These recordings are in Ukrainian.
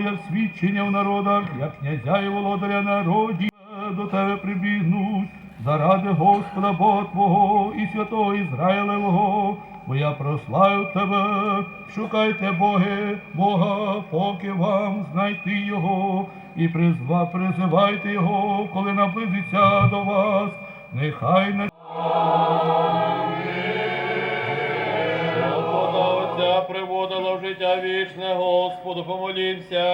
Його свідчення в народах, як князя і володаря народів, до тебе прибігнуть, заради Господа Бога Твого і святого Ізраїлевого, бо я прославив тебе, шукайте Боги, Бога, поки вам знайти Його, і призва, призивайте Його, коли наблизиться до вас, нехай не життя вічне, Господу помолімся.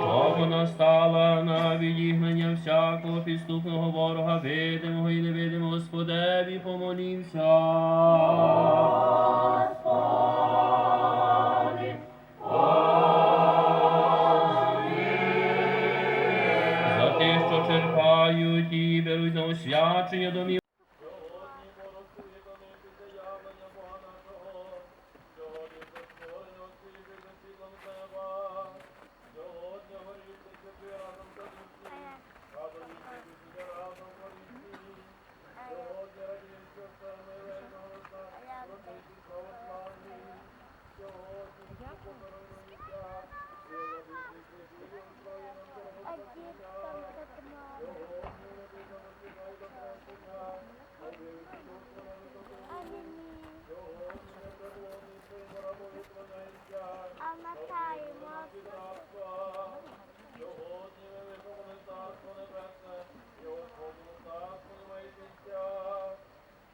Щоб вона стала на відігнення всякого підступного ворога, видимого і невидимого Господеві, помолімся. На освячення домів. А діткам так мало. А мені. А Наталі можна?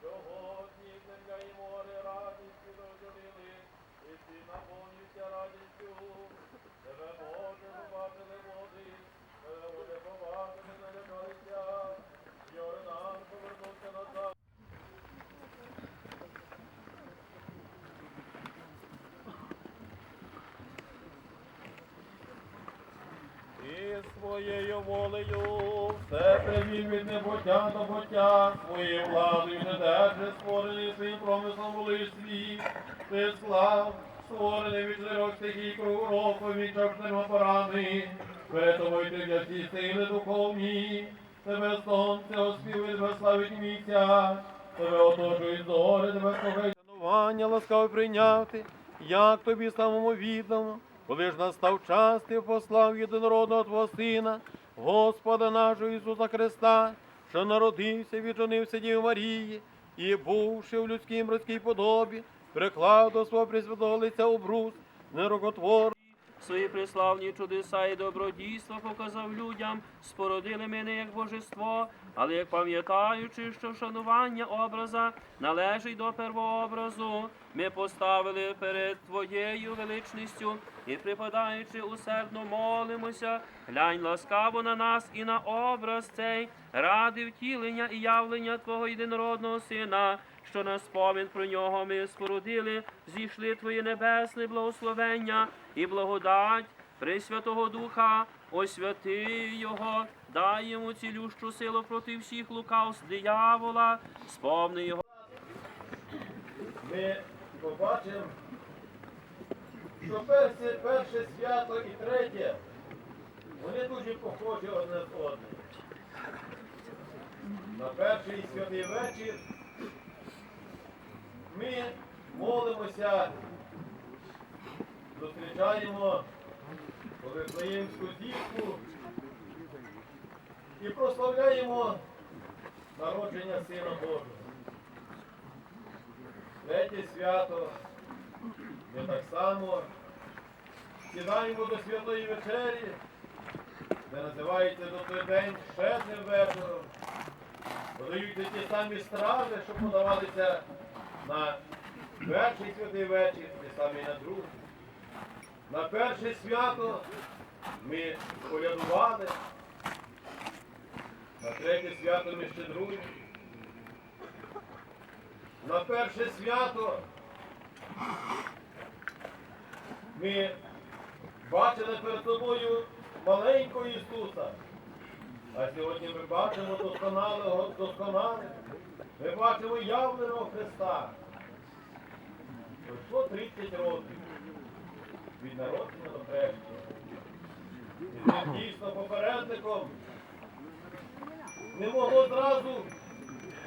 Сьогодні земля і море радістю доживили, і ти наповнюйся радістю. Тебе Боже, побачили води, тебе буде побачили, не лякалися. Йордан повернувся назад. І своєю волею. Все привів від небуття до буття, своєю владою не держи, створений своїм промислом були світ, ти слав, створений від жирок стихій кругу року, від чорними порани, перед тобою ти всі сили духовні, тебе сонце оспівує, тебе славить місця, тебе оточують зори, тебе. Шанування ласкаво прийняти, як тобі самому відомо, коли ж настав час, ти послав єдинородного Твого Сина, Господа нашого Ісуса Христа, що народився, відженився Дів Марії, і, бувши в людській морській подобі, приклав до свого присвятого лиця у брус, нерокотвор. Свої преславні чудеса і добродійства показав людям, спородили мене як божество, але як пам'ятаючи, що вшанування образа належить до первообразу, ми поставили перед Твоєю величністю і, припадаючи усердно молимося, глянь ласкаво на нас і на образ цей, ради втілення і явлення Твого єдинородного Сина, що на спомін про нього ми спорудили, зійшли Твоє небесне благословення і благодать Пресвятого Духа, освяти Його, дай йому цілющу силу проти всіх лукавств диявола, сповни його. ми побачимо, що перше, перше свято і третє, вони дуже похожі одне з одним. На перший святий вечір ми молимося, зустрічаємо Вифлеємську дівку і прославляємо народження Сина Божого. Третє свято ми так само сідаємо до святої вечері, де називається до той день щедрим вечором. Подаються ті самі страви, що подавалися на перший святий вечір, ті самі на другий. На перше свято ми колядували. На третє свято ми щедруємо. На перше свято ми бачили перед собою маленького Ісуса. А сьогодні ми бачимо досконалого досконалого. Ми бачимо явленого Христа. Пройшло 30 років від народження до хрещення. І цим дійсно попередником не могло зразу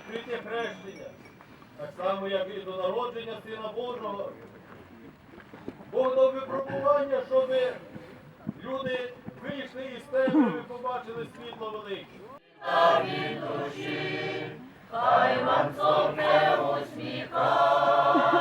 прийти хрещення. Так само, як і до народження Сина Божого. Бог дав випробування, щоб люди вийшли із тебе, і побачили світло велике. Хай вам соке усміхається,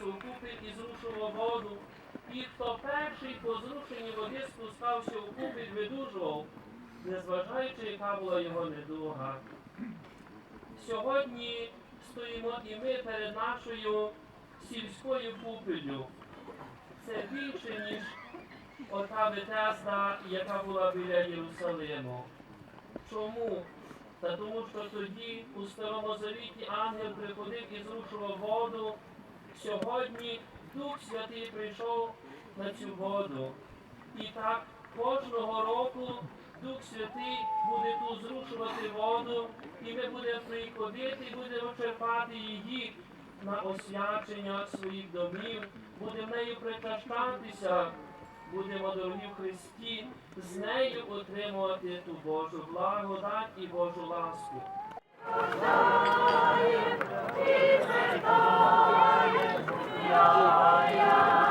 купель і зрушував воду. І хто перший по зрушенні води спускався у купель, видужував, незважаючи, яка була його недуга. Сьогодні стоїмо і ми перед нашою сільською купелю. Це більше, ніж ота Бетесда, яка була біля Єрусалиму. Чому? Та тому, що тоді у Старому Завіті ангел приходив і зрушував воду. Сьогодні Дух Святий прийшов на цю воду. І так кожного року Дух Святий буде тут зрушувати воду, і ми будемо приходити і будемо черпати її на освячення своїх домів, будемо нею причащатися, будемо дорогі в Христі, з нею отримувати ту Божу благодать і Божу ласку. Я, я,